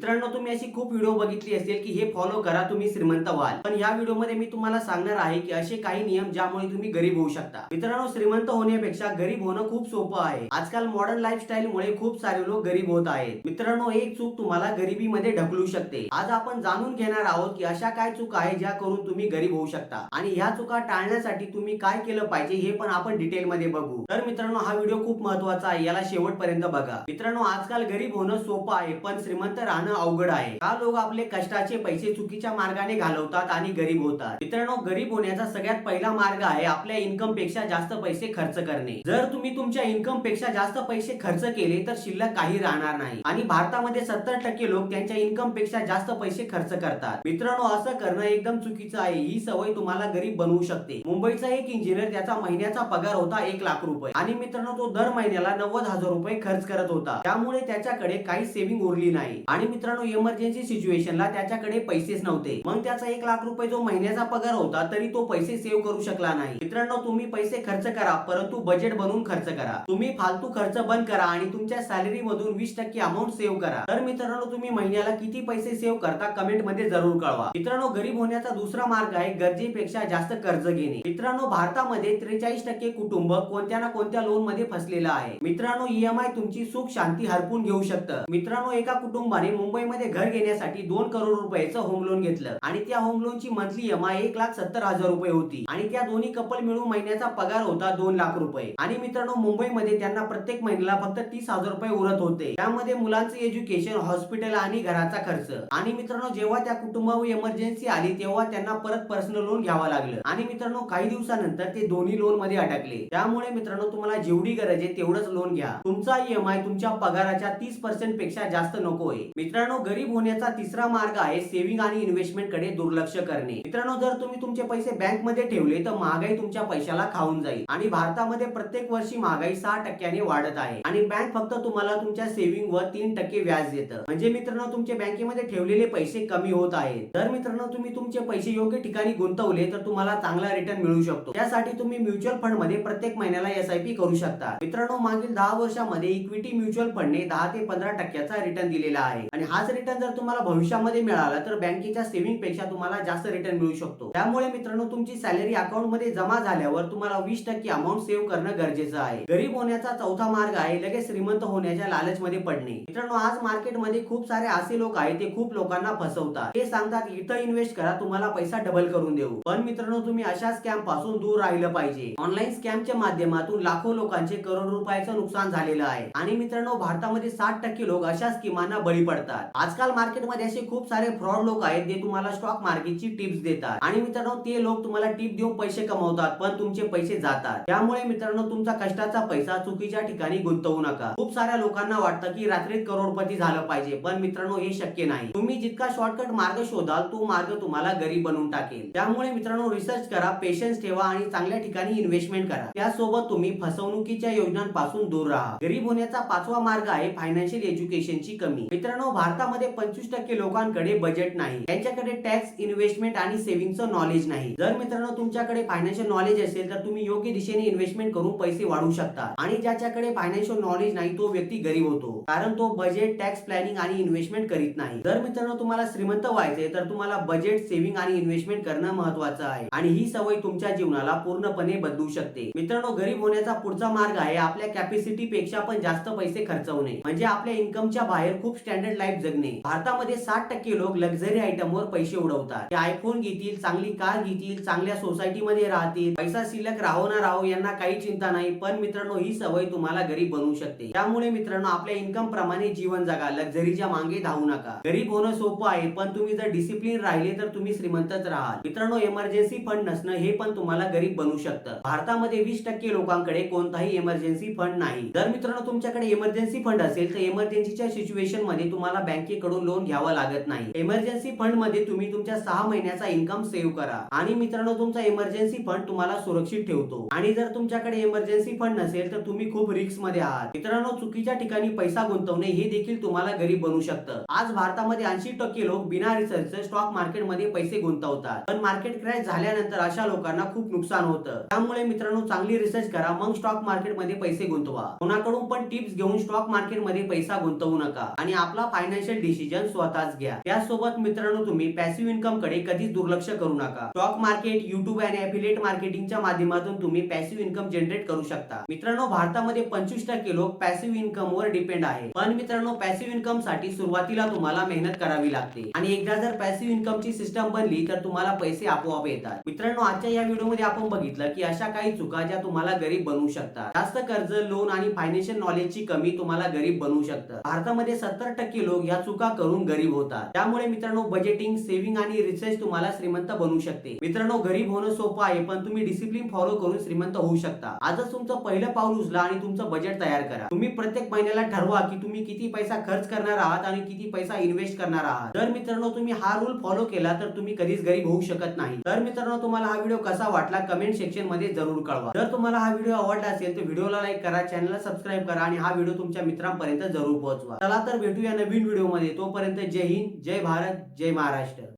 मित्रांनो तुम्ही अशी खूप व्हिडिओ बघितली असेल की हे फॉलो करा तुम्ही श्रीमंत व्हाल. पण या व्हिडिओमध्ये मी तुम्हाला सांगणार आहे की असे काही नियम ज्यामुळे तुम्ही गरीब होऊ शकता. मित्रांनो श्रीमंत होण्यापेक्षा गरीब होणं खूप सोपं आहे. आजकाल मॉडर्न लाईफस्टाईल मुळे खूप सारे लोक गरीब होत आहेत. मित्रांनो एक चूक तुम्हाला गरिबीमध्ये ढकलू शकते. आज आपण जाणून घेणार आहोत की अशा काय चूक आहे ज्या करून तुम्ही गरीब होऊ शकता. आणि ह्या चुका टाळण्यासाठी तुम्ही काय केलं पाहिजे हे पण आपण डिटेल मध्ये बघू. तर मित्रांनो हा व्हिडिओ खूप महत्त्वाचा आहे. याला शेवटपर्यंत बघा. मित्रांनो आजकाल गरीब होणं सोपं आहे पण श्रीमंत राहणं अवघड आहे. का लोक आपले कष्टाचे पैसे चुकीच्या मार्गाने घालवतात आणि गरीब होतात? मित्रांनो गरीब होण्याचा सगळ्यात पहिला मार्ग आहे आपल्या इन्कमपेक्षा जास्त पैसे खर्च करणे. जर तुम्ही तुमच्या इन्कमपेक्षा जास्त पैसे खर्च केले तर शिल्लक काही राहणार नाही. आणि भारतामध्ये सत्तर टक्के लोक त्यांच्या इन्कमपेक्षा जास्त पैसे खर्च करतात. मित्रांनो असं करणं एकदम चुकीचं आहे. ही सवय तुम्हाला गरीब बनवू शकते. मुंबईचा एक इंजिनियर त्याचा महिन्याचा पगार होता एक लाख रुपये. आणि मित्रांनो तो दर महिन्याला नव्वद हजार रुपये खर्च करत होता. त्यामुळे त्याच्याकडे काही सेव्हिंग उरली नाही. आणि मित्रांनो इमर्जन्सी सिच्युएशनला त्याच्याकडे पैसेच नव्हते. मग त्याचा एक लाख रुपये जो महिन्याचा पगार होता तरी तो पैसे सेव्ह करू शकला नाही. मित्रांनो तुम्ही पैसे खर्च करा परंतु बजेट बनवून खर्च करा. तुम्ही फालतू खर्च बंद करा आणि तुमच्या सॅलरी मधून वीस टक्के अमाऊंट सेव्ह करा. तर मित्रांनो तुम्ही महिन्याला किती पैसे सेव्ह करता कमेंटमध्ये जरूर कळवा. मित्रांनो गरीब होण्याचा दुसरा मार्ग आहे गरजेपेक्षा जास्त कर्ज घेणे. मित्रांनो भारतामध्ये त्रेचाळीस टक्के कुटुंब कोणत्या ना कोणत्या लोनमध्ये फसलेलं आहे. मित्रांनो ईएमआय तुमची सुख शांती हरपून घेऊ शकतं. मित्रांनो एका कुटुंबाने मुंबईमध्ये घर घेण्यासाठी दोन करोड रुपयाचं होम लोन घेतलं. आणि त्या होम लोनची मंथली एम आय एक लाख सत्तर हजार रुपये होती. आणि त्या दोन्ही कपल मिळून महिन्याचा पगार होता दोन लाख रुपये. आणि मित्रांनो मुंबईमध्ये त्यांना प्रत्येक महिन्याला फक्त तीस हजार रुपये उरत होते. त्यामध्ये मुलांचं एज्युकेशन हॉस्पिटल आणि घराचा खर्च. आणि मित्रांनो जेव्हा त्या कुटुंबावर इमर्जन्सी आली तेव्हा त्यांना परत पर्सनल लोन घ्यावं लागलं. आणि मित्रांनो काही दिवसानंतर ते दोन्ही लोनमध्ये अडकले त्यामुळे मित्रांनो तुम्हाला जेवढी गरज आहे तेवढंच लोन घ्या. तुमचा ईएमआय तुमच्या पगाराच्या तीस पर्सेंटपेक्षा जास्त नकोय. मित्रांनो गरीब होण्याचा तिसरा मार्ग आहे सेव्हिंग आणि इन्व्हेस्टमेंटकडे दुर्लक्ष करणे. मित्रांनो जर तुम्ही तुमचे पैसे बँकमध्ये ठेवले तर महागाई तुमच्या पैशाला खाऊन जाईल. आणि भारतामध्ये प्रत्येक वर्षी महागाई सहा टक्क्याने वाढत आहे. आणि बँक फक्त तुम्हाला तुमच्या सेव्हिंग वर तीन टक्के व्याज देतं. म्हणजे मित्रांनो तुमचे बँकेमध्ये ठेवलेले पैसे कमी होत आहेत. जर मित्रांनो तुम्ही तुमचे पैसे योग्य ठिकाणी गुंतवले तर तुम्हाला चांगला रिटर्न मिळू शकतो. त्यासाठी तुम्ही म्युच्युअल फंडमध्ये प्रत्येक महिन्याला एस आय पी करू शकता. मित्रांनो मागील दहा वर्षामध्ये इक्विटी म्युच्युअल फंडने दहा ते पंधरा टक्क्याचा रिटर्न दिलेला आहे. आणि हाच रिटर्न जर तुम्हाला भविष्यामध्ये मिळाला तर बँकेच्या सेव्हिंगपेक्षा तुम्हाला जास्त रिटर्न मिळू शकतो. त्यामुळे मित्रांनो तुमची सॅलरी अकाउंटमध्ये जमा झाल्यावर तुम्हाला वीस टक्के अमाऊंट सेव्ह करणं गरजेचं आहे. गरीब होण्याचा चौथा मार्ग आहे लगेच श्रीमंत होण्याच्या लालच मध्ये पडणे. मित्रांनो आज मार्केटमध्ये खूप सारे असे लोक आहेत ते खूप लोकांना फसवतात. ते सांगतात इथं इन्व्हेस्ट करा तुम्हाला पैसा डबल करून देऊ. पण मित्रांनो तुम्ही अशा स्कॅमपासून दूर राहिलं पाहिजे. ऑनलाईन स्कॅमच्या माध्यमातून लाखो लोकांचे करोड रुपयाचं नुकसान झालेलं आहे. आणि मित्रांनो भारतामध्ये साठ टक्के लोक अशा स्कीमांना बळी पडतात. आजकाल मार्केटमध्ये असे खूप सारे फ्रॉड लोक आहेत जे तुम्हाला स्टॉक मार्केटची टिप्स देतात. आणि मित्रांनो ते लोक तुम्हाला टिप देऊन पैसे कमवतात पण तुमचे पैसे जातात. त्यामुळे मित्रांनो तुमचा कष्टाचा पैसा चुकीच्या ठिकाणी गुंतवू नका. खूप साऱ्या लोकांना वाटतं की रात्रीत करोडपती झालं पाहिजे पण मित्रांनो हे शक्य नाही. तुम्ही जितका शॉर्टकट मार्ग शोधाल तो मार्ग तुम्हाला गरीब बनवून टाकेल. त्यामुळे मित्रांनो रिसर्च करा पेशन्स ठेवा आणि चांगल्या ठिकाणी इन्व्हेस्टमेंट करा. त्यासोबत तुम्ही फसवणुकीच्या योजनांपासून दूर राहा. गरीब होण्याचा पाचवा मार्ग आहे फायनान्शियल एज्युकेशनची कमी. मित्रांनो भारतामध्ये पंचवीस टक्के लोकांकडे बजेट नाही. त्यांच्याकडे टॅक्स इन्व्हेस्टमेंट आणि सेव्हिंगचं नॉलेज नाही. जर मित्रांनो तुमच्याकडे फायनान्शियल नॉलेज असेल तर तुम्ही योग्य दिशेने इन्व्हेस्टमेंट करून पैसे वाढवू शकता. आणि ज्याच्याकडे फायनान्शियल नॉलेज नाही तो व्यक्ती गरीब होतो. कारण तो बजेट टॅक्स प्लॅनिंग आणि इन्व्हेस्टमेंट करीत नाही. जर मित्रांनो तुम्हाला श्रीमंत व्हायचे तर तुम्हाला बजेट सेव्हिंग आणि इन्व्हेस्टमेंट करणं महत्वाचं आहे. आणि ही सवय तुमच्या जीवनाला पूर्णपणे बदलू शकते. मित्रांनो गरीब होण्याचा पुढचा मार्ग आहे आपल्या कॅपॅसिटी पेक्षा पण जास्त पैसे खर्चवणे. म्हणजे आपल्या इन्कमच्या बाहेर खूप स्टँडर्ड लाईफ जगणे. भारतामध्ये साठ टक्के लोक लक्झरी आयटमवर पैसे उडवतात. ते आयफोन घेतील चांगली कार घेतील चांगल्या सोसायटीमध्ये राहतील. पैसा शिल्लक राहो ना राहो यांना काही चिंता नाही पण मित्रांनो ही सवय तुम्हाला गरीब बनवू शकते. त्यामुळे मित्रांनो आपल्या इन्कम प्रमाणे जीवन जगा. लक्झरीच्या मागे धावू नका. गरीब होणं सोपं आहे पण तुम्ही जर डिसिप्लिन राहिले तर तुम्ही श्रीमंतच राहाल. मित्रांनो इमर्जन्सी फंड नसणं हे पण तुम्हाला गरीब बनवू शकतं. भारतामध्ये वीस टक्के लोकांकडे कोणताही इमर्जन्सी फंड नाही. जर मित्रांनो तुमच्याकडे इमर्जन्सी फंड असेल तर इमर्जन्सीच्या सिच्युएशनमध्ये तुम्हाला बँकेकडून लोन घ्यावं लागत नाही. इमर्जन्सी फंडमध्ये तुम्ही तुमच्या सहा महिन्याचा इन्कम सेव्ह करा. आणि मित्रांनो तुमचा इमर्जन्सी फंड तुम्हाला सुरक्षित ठेवतो. आणि जर तुमच्याकडे इमर्जन्सी फंड नसेल तर तुम्ही खूप रिस्कमध्ये आहात. मित्रांनो चुकीच्या ठिकाणी पैसा गुंतवणे हे देखील तुम्हाला गरीब बनवू शकतं. आज भारतामध्ये ऐंशी टक्के लोक बिना रिसर्च स्टॉक मार्केटमध्ये पैसे गुंतवतात. पण मार्केट क्रॅश झाल्यानंतर अशा लोकांना खूप नुकसान होतं. त्यामुळे मित्रांनो चांगली रिसर्च करा मग स्टॉक मार्केटमध्ये पैसे गुंतवा. कोणाकडून पण टिप्स घेऊन स्टॉक मार्केटमध्ये पैसा गुंतवू नका. आणि आपला फायनान्स फायनान्शियल डिसिजन स्वतःच घ्या. त्यासोबत मित्रांनो तुम्ही पॅसिव्ह इन्कमकडे कधीच दुर्लक्ष करू नका. स्टॉक मार्केट युट्यूब आणि अफिलिएट मार्केटिंगच्या माध्यमातून तुम्ही पॅसिव्ह इन्कम जनरेट करू शकता. मित्रांनो भारतामध्ये पंचवीस टक्के लोक पॅसिव्ह इन्कम वर डिपेंड आहे. पण मित्रांनो पॅसिव्ह इन्कमसाठी सुरुवातीला तुम्हाला मेहनत करावी लागते. आणि एकदा जर पॅसिव्ह इन्कमची सिस्टम बनली तर तुम्हाला पैसे आपोआप येतात. मित्रांनो आजच्या या व्हिडिओमध्ये आपण बघितलं की अशा काही चुका ज्या तुम्हाला गरीब बनवू शकतात. जास्त कर्ज लोन आणि फायनान्शियल नॉलेजची कमी तुम्हाला गरीब बनवू शकतात भारतामध्ये सत्तर टक्के लोक या चुका करून गरीब होतात. त्यामुळे मित्रांनो बजेटिंग सेव्हिंग आणि रिसर्च तुम्हाला श्रीमंत बनवू शकते. मित्रांनो गरीब होणं सोपं आहे पण तुम्ही डिसिप्लिन फॉलो करून श्रीमंत होऊ शकता. आजच तुमचं पहिलं पाऊल उचला आणि तुमचं बजेट तयार करा. तुम्ही प्रत्येक महिन्याला ठरवा की तुम्ही किती पैसा खर्च करणार आहात आणि किती पैसा इन्व्हेस्ट करणार आहात. जर मित्रांनो तुम्ही हा रूल फॉलो केला तर तुम्ही कधीच गरीब होऊ शकत नाही. तर मित्रांनो तुम्हाला हा व्हिडिओ कसा वाटला कमेंट सेक्शनमध्ये जरूर कळवा. जर तुम्हाला हा व्हिडिओ आवडला असेल तर व्हिडिओला लाईक करा चॅनलला सबस्क्राईब करा आणि हा व्हिडिओ तुमच्या मित्रांपर्यंत जरूर पोहोचवा. चला तर भेटूया नवीन व्हिडिओमध्ये तोपर्यंत जय हिंद जय भारत जय महाराष्ट्र.